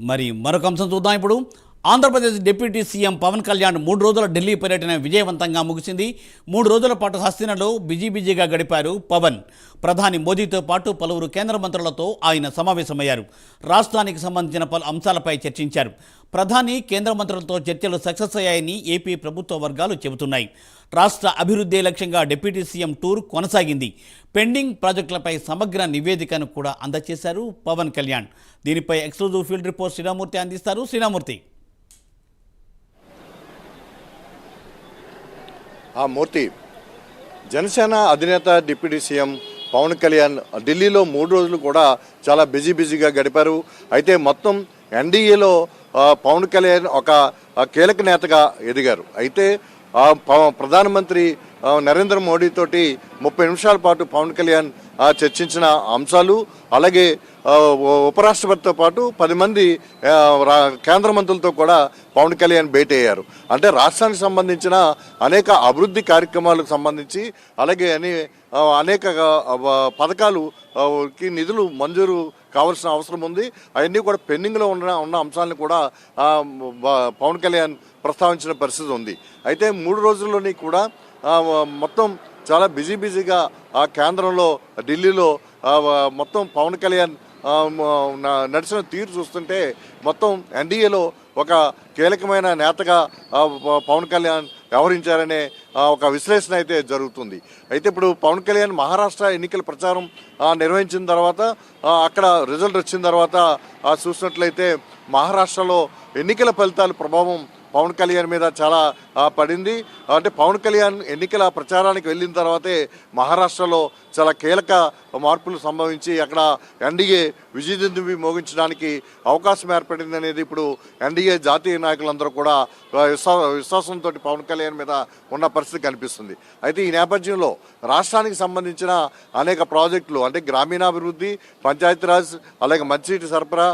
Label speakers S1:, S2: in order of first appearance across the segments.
S1: మరి మరొక అంశం చూద్దాం ఇప్పుడు. ఆంధ్రప్రదేశ్ డిప్యూటీ సీఎం పవన్ కళ్యాణ్ మూడు రోజుల ఢిల్లీ పర్యటన విజయవంతంగా ముగిసింది. మూడు రోజుల పాటు హస్తినలో బిజీ బిజీగా గడిపారు పవన్. ప్రధాని మోదీతో పాటు పలువురు కేంద్ర మంత్రులతో ఆయన సమావేశమయ్యారు. రాష్ట్రానికి సంబంధించిన పలు అంశాలపై చర్చించారు. ప్రధాని కేంద్ర మంత్రులతో చర్చలు సక్సెస్ అయ్యాయని ఏపీ ప్రభుత్వ వర్గాలు చెబుతున్నాయి. రాష్ట్ర అభివృద్ధి లక్ష్యంగా డిప్యూటీ సీఎం టూర్ కొనసాగింది. పెండింగ్ ప్రాజెక్టులపై సమగ్ర నివేదికను కూడా అందజేశారు పవన్ కళ్యాణ్. దీనిపై ఎక్స్క్లూజివ్ ఫీల్డ్ రిపోర్ట్ శ్రీరామూర్తి అందిస్తారు. శ్రీరామూర్తి.
S2: ఆ మూర్తి. జనసేన అధినేత డిప్యూటీ సీఎం పవన్ కళ్యాణ్ ఢిల్లీలో మూడు రోజులు కూడా చాలా బిజీ బిజీగా గడిపారు. అయితే మొత్తం ఎన్డీఏలో పవన్ కళ్యాణ్ ఒక కీలక నేతగా ఎదిగారు. అయితే పవ- ప్రధానమంత్రి నరేంద్ర మోడీ తోటి ముప్పై నిమిషాల పాటు పవన్ కళ్యాణ్ చర్చించిన అంశాలు అలాగే ఉపరాష్ట్రపతితో పాటు పది మంది రా- కేంద్ర మంత్రులతో కూడా పవన్ కళ్యాణ్ భేటీ అయ్యారు అంటే రాష్ట్రానికి సంబంధించిన అనేక అభివృద్ధి కార్యక్రమాలకు సంబంధించి అలాగే అని అనేక పథకాలు కి నిధులు మంజూరు కావాల్సిన అవసరం ఉంది. అవన్నీ కూడా పెండింగ్లో ఉన్న ఉన్న అంశాలను కూడా పవన్ కళ్యాణ్ ప్రస్తావించిన పరిస్థితి ఉంది. అయితే మూడు రోజుల్లోని కూడా మొత్తం చాలా బిజీ బిజీగా ఆ కేంద్రంలో ఢిల్లీలో మొత్తం పవన్ కళ్యాణ్ నడిచిన తీరు చూస్తుంటే మొత్తం ఎన్డీఏలో ఒక కీలకమైన నేతగా పవన్ కళ్యాణ్ వ్యవహరించారనే ఒక విశ్లేషణ అయితే జరుగుతుంది. అయితే ఇప్పుడు పవన్ కళ్యాణ్ మహారాష్ట్ర ఎన్నికల ప్రచారం నిర్వహించిన తర్వాత అక్కడ రిజల్ట్ వచ్చిన తర్వాత చూసినట్లయితే మహారాష్ట్రలో ఎన్నికల ఫలితాల ప్రభావం పవన్ కళ్యాణ్ మీద చాలా పడింది. అంటే పవన్ కళ్యాణ్ ఎన్నికల ప్రచారానికి వెళ్ళిన తర్వాతే మహారాష్ట్రలో చాలా కీలక మార్పులు సంభవించి అక్కడ ఎన్డీఏ విజయదుందుబి మోగించడానికి అవకాశం ఏర్పడింది అనేది ఇప్పుడు ఎన్డీఏ జాతీయ నాయకులందరూ కూడా విశ్వాసంతో పవన్ కళ్యాణ్ మీద ఉన్న పరిస్థితి కనిపిస్తుంది. అయితే ఈ నేపథ్యంలో రాష్ట్రానికి సంబంధించిన అనేక ప్రాజెక్టులు అంటే గ్రామీణాభివృద్ధి పంచాయతీరాజ్ అలాగే మంచినీటి సరఫరా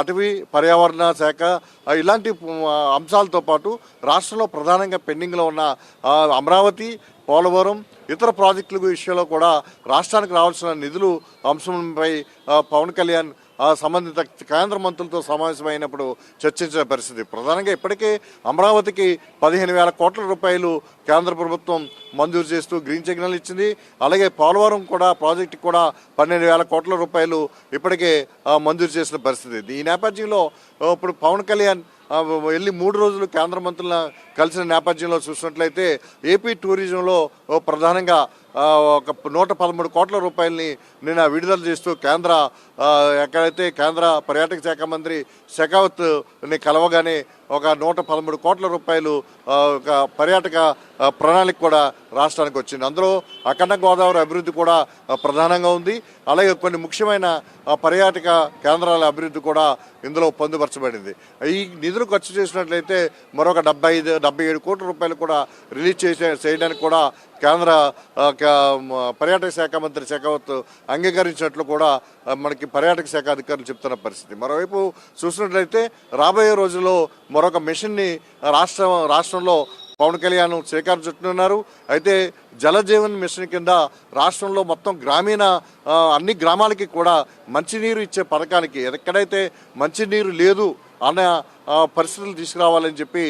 S2: అటవీ పర్యావరణ శాఖ ఇలాంటి అంశాలతో పాటు రాష్ట్రంలో ప్రధానంగా పెండింగ్లో ఉన్న అమరావతి పోలవరం ఇతర ప్రాజెక్టుల విషయంలో కూడా రాష్ట్రానికి రావాల్సిన నిధులు అంశంపై పవన్ కళ్యాణ్ సంబంధిత కేంద్ర మంత్రులతో సమావేశమైనప్పుడు చర్చించిన పరిస్థితి. ప్రధానంగా ఇప్పటికే అమరావతికి పదిహేను వేల కోట్ల రూపాయలు కేంద్ర ప్రభుత్వం మంజూరు చేస్తూ గ్రీన్ సిగ్నల్ ఇచ్చింది. అలాగే పోలవరం కూడా ప్రాజెక్టు కూడా పన్నెండు వేల కోట్ల రూపాయలు ఇప్పటికే మంజూరు చేసిన పరిస్థితి. ఈ నేపథ్యంలో ఇప్పుడు పవన్ కళ్యాణ్ వెళ్ళి మూడు రోజులు కేంద్ర మంత్రుల కలిసిన నేపథ్యంలో చూసినట్లయితే ఏపీ టూరిజంలో ప్రధానంగా ఒక నూట పదమూడు కోట్ల రూపాయలని నిన్న విడుదల చేస్తూ కేంద్ర ఎక్కడైతే కేంద్ర పర్యాటక శాఖ మంత్రి షెకావత్ని కలవగానే ఒక నూట పదమూడు కోట్ల రూపాయలు ఒక పర్యాటక ప్రణాళిక కూడా రాష్ట్రానికి వచ్చింది. అందులో అఖండ గోదావరి అభివృద్ధి కూడా ప్రధానంగా ఉంది. అలాగే కొన్ని ముఖ్యమైన ఆ, పర్యాటక కేంద్రాల అభివృద్ధి కూడా ఇందులో పొందుపరచబడింది. ఈ నిధులు ఖర్చు చేసినట్లయితే మరొక డెబ్బై ఐదు డెబ్బై ఏడు కోట్ల రూపాయలు కూడా రిలీజ్ చేసే చేయడానికి కూడా కేంద్ర పర్యాటక శాఖ మంత్రి షెకావత్ అంగీకరించినట్లు కూడా మనకి పర్యాటక శాఖ అధికారులు చెప్తున్న పరిస్థితి. మరోవైపు చూసినట్లయితే రాబోయే రోజుల్లో మరొక మిషన్ని రాష్ట్రం రాష్ట్రంలో పవన్ కళ్యాణ్ శ్రీకారం చుట్టున్నారు అయితే జలజీవన్ మిషన్ కింద రాష్ట్రంలో మొత్తం గ్రామీణ అన్ని గ్రామాలకి కూడా మంచినీరు ఇచ్చే పథకానికి ఎక్కడైతే మంచినీరు లేదు అన్న పరిస్థితులు తీసుకురావాలని చెప్పి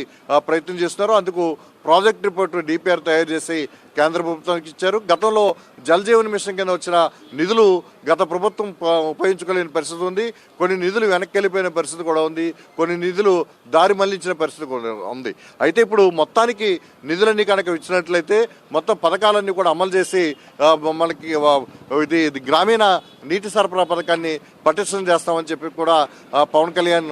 S2: ప్రయత్నం చేస్తున్నారు. అందుకు ప్రాజెక్ట్ రిపోర్ట్ డిపిఆర్ తయారు చేసి కేంద్ర ప్రభుత్వానికి ఇచ్చారు. గతంలో జలజీవన్ మిషన్ కింద వచ్చిన నిధులు గత ప్రభుత్వం ఉపయోగించుకోలేని పరిస్థితి ఉంది. కొన్ని నిధులు వెనక్కి వెళ్ళిపోయిన పరిస్థితి కూడా ఉంది. కొన్ని నిధులు దారి మళ్ళించిన పరిస్థితి కూడా ఉంది. అయితే ఇప్పుడు మొత్తానికి నిధులన్నీ కనుక ఇచ్చినట్లయితే మొత్తం పథకాలన్నీ కూడా అమలు చేసి మనకి ఇది గ్రామీణ నీటి సరఫరా పథకాన్ని పటిష్టం చేస్తామని చెప్పి కూడా పవన్ కళ్యాణ్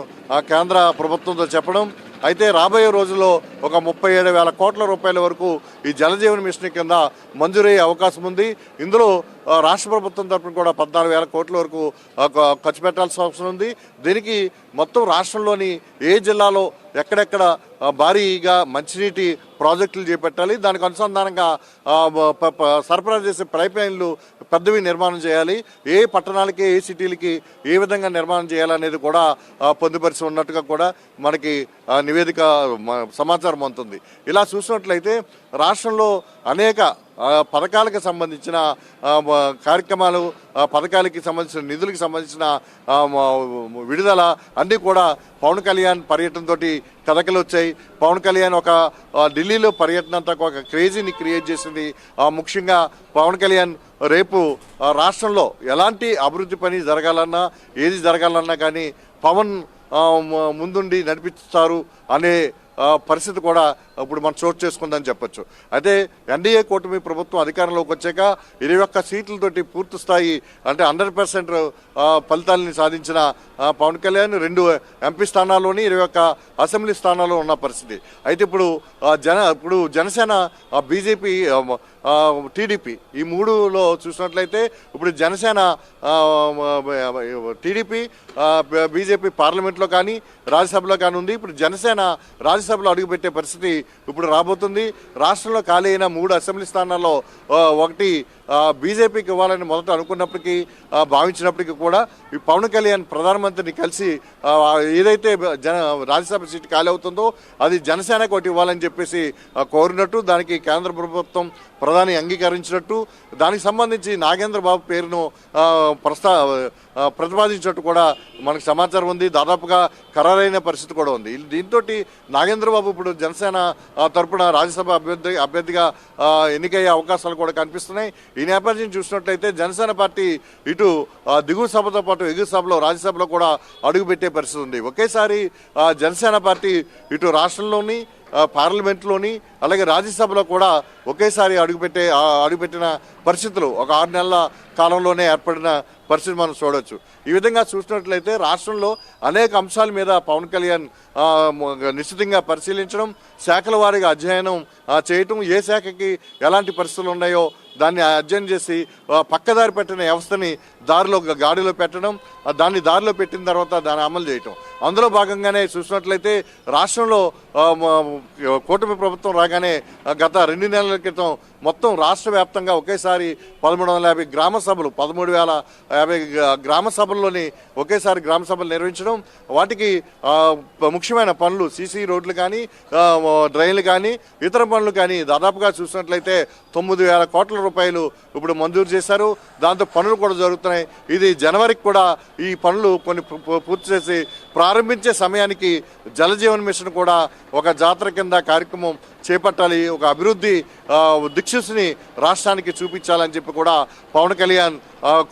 S2: కేంద్ర ప్రభుత్వం ప్రభుత్వంతో చెప్పడం. అయితే రాబోయే రోజుల్లో ఒక ముప్పై ఏడు వేల కోట్ల రూపాయల వరకు ఈ జలజీవన్ మిషన్ కింద మంజూరయ్యే అవకాశం ఉంది. ఇందులో రాష్ట్ర ప్రభుత్వం తరపున కూడా పద్నాలుగు వేల కోట్ల వరకు ఖర్చు పెట్టాల్సిన అవసరం ఉంది. దీనికి మొత్తం రాష్ట్రంలోని ఏ జిల్లాలో ఎక్కడెక్కడ భారీగా మంచినీటి ప్రాజెక్టులు చేపట్టాలి దానికి అనుసంధానంగా సరఫరా చేసే పైప్ లైన్లు పెద్దవి నిర్మాణం చేయాలి ఏ పట్టణాలకి ఏ సిటీలకి ఏ విధంగా నిర్మాణం చేయాలనేది కూడా పొందుపరిచి ఉన్నట్టుగా కూడా మనకి నివేదిక సమాచారం అందుతుంది. ఇలా చూసినట్లయితే రాష్ట్రంలో అనేక పథకాలకు సంబంధించిన కార్యక్రమాలు పథకాలకి సంబంధించిన నిధులకు సంబంధించిన విడుదల అన్నీ కూడా పవన్ కళ్యాణ్ పర్యటనతో కథకలు వచ్చాయి. పవన్ కళ్యాణ్ ఒక ఢిల్లీలో పర్యటన అంతా ఒక క్రేజీని క్రియేట్ చేసింది. ముఖ్యంగా పవన్ కళ్యాణ్ రేపు రాష్ట్రంలో ఎలాంటి అభివృద్ధి పని జరగాలన్నా ఏది జరగాలన్నా కానీ పవన్ ముందుండి నడిపిస్తారు అనే పరిస్థితి కూడా ఇప్పుడు మనం చోటు చేసుకుందని చెప్పొచ్చు. అదే ఎన్డీఏ కూటమి ప్రభుత్వం అధికారంలోకి వచ్చాక ఇరవై ఒక్క సీట్లతోటి పూర్తి స్థాయి అంటే హండ్రెడ్ పర్సెంట్ ఫలితాలని సాధించిన పవన్ కళ్యాణ్ రెండు ఎంపీ స్థానాల్లోని ఇరవై ఒక్క అసెంబ్లీ స్థానాల్లో ఉన్న పరిస్థితి. అయితే ఇప్పుడు జన ఇప్పుడు జనసేన బీజేపీ టీడీపీ ఈ మూడులో చూసినట్లయితే ఇప్పుడు జనసేన టీడీపీ బీజేపీ పార్లమెంట్లో కానీ రాజ్యసభలో కానీ ఉంది ఇప్పుడు జనసేన రాజ్యసభలో అడుగుపెట్టే పరిస్థితి ఇప్పుడు రాబోతుంది. రాష్ట్రంలో ఖాళీ అయిన మూడు అసెంబ్లీ స్థానాల్లో ఒకటి బీజేపీకి ఇవ్వాలని మొదట అనుకున్నప్పటికీ భావించినప్పటికీ కూడా ఈ పవన్ కళ్యాణ్ ప్రధానమంత్రిని కలిసి ఏదైతే జన రాజ్యసభ సీటు ఖాళీ అవుతుందో అది జనసేనకు ఒకటి ఇవ్వాలని చెప్పేసి కోరినట్టు దానికి కేంద్ర ప్రభుత్వం ప్రధాని అంగీకరించినట్టు దానికి సంబంధించి నాగేంద్ర బాబు పేరును ప్రస్తా ప్రతిపాదించినట్టు కూడా మనకు సమాచారం ఉంది. దాదాపుగా ఖరారైన పరిస్థితి కూడా ఉంది. దీంతో నాగేంద్ర బాబు ఇప్పుడు జనసేన తరఫున తరపున రాజ్యసభ అభ్యర్థి అభ్యర్థిగా ఎన్నికయ్యే అవకాశాలు కూడా కనిపిస్తున్నాయి. ఈ నేపథ్యం చూసినట్లయితే జనసేన పార్టీ ఇటు దిగువ సభతో పాటు ఎగువ సభలో రాజ్యసభలో కూడా అడుగుపెట్టే పరిస్థితి ఉంది. ఒకేసారి జనసేన పార్టీ ఇటు రాష్ట్రంలోని పార్లమెంట్లోని అలాగే రాజ్యసభలో కూడా ఒకేసారి అడుగుపెట్టే అడుగుపెట్టిన పరిస్థితులు ఒక ఆరు నెలల కాలంలోనే ఏర్పడిన పరిస్థితి మనం చూడవచ్చు ఈ విధంగా చూసినట్లయితే రాష్ట్రంలో అనేక అంశాల మీద పవన్ కళ్యాణ్ నిశ్చితంగా పరిశీలించడం శాఖల వారీగా అధ్యయనం చేయటం ఏ శాఖకి ఎలాంటి పరిస్థితులు ఉన్నాయో దాన్ని అధ్యయనం చేసి పక్కదారి పెట్టిన వ్యవస్థని దారిలో గాడిలో పెట్టడం దాన్ని దారిలో పెట్టిన తర్వాత దాన్ని అమలు చేయటం. అందులో భాగంగానే చూసినట్లయితే రాష్ట్రంలో కూటమి ప్రభుత్వం రాగానే గత రెండు నెలల క్రితం మొత్తం రాష్ట్ర వ్యాప్తంగా ఒకేసారి పదమూడు వందల యాభై గ్రామ సభలు పదమూడు వేల యాభై గ్రామ సభల్లోని ఒకేసారి గ్రామ సభలు నిర్వహించడం వాటికి ముఖ్యమైన పనులు సీసీ రోడ్లు కానీ డ్రైన్లు కానీ ఇతర పనులు కానీ దాదాపుగా చూసినట్లయితే తొమ్మిది వేల కోట్ల రూపాయలు ఇప్పుడు మంజూరు చేశారు. దాంతో పనులు కూడా జరుగుతున్నాయి. ఇది జనవరికి కూడా ఈ పనులు కొన్ని పూర్తి చేసి ప్రారంభించే సమయానికి జలజీవన్ మిషన్ కూడా ఒక జాతర కింద కార్యక్రమం చేపట్టాలి. ఒక అభివృద్ధి దీక్ష ఇష్యూస్ని రాష్ట్రానికి చూపించాలని చెప్పి కూడా పవన్ కళ్యాణ్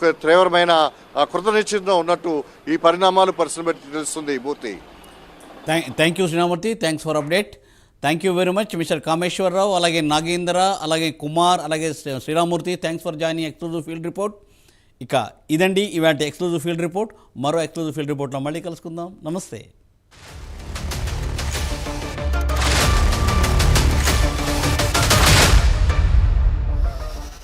S2: తీవ్రమైన కృతనిశ్చితంగా ఉన్నట్టు ఈ పరిణామాలు పరిశ్రమ పెట్టి తెలుస్తుంది Murthy.
S1: Thank you Srinamurthy thanks for update. Thank you very much mister Kameswararao అలాగే నాగేంద్ర అలాగే కుమార్ అలాగే Sri- Sriramamurthy thanks for joining exclusive field report. ఇక ఇదండి ఇవాంటి ఎక్స్క్లూజివ్ ఫీల్డ్ రిపోర్ట్. మరో ఎక్స్క్లూజివ్ ఫీల్డ్ రిపోర్ట్లో మళ్ళీ కలుసుకుందాం. నమస్తే.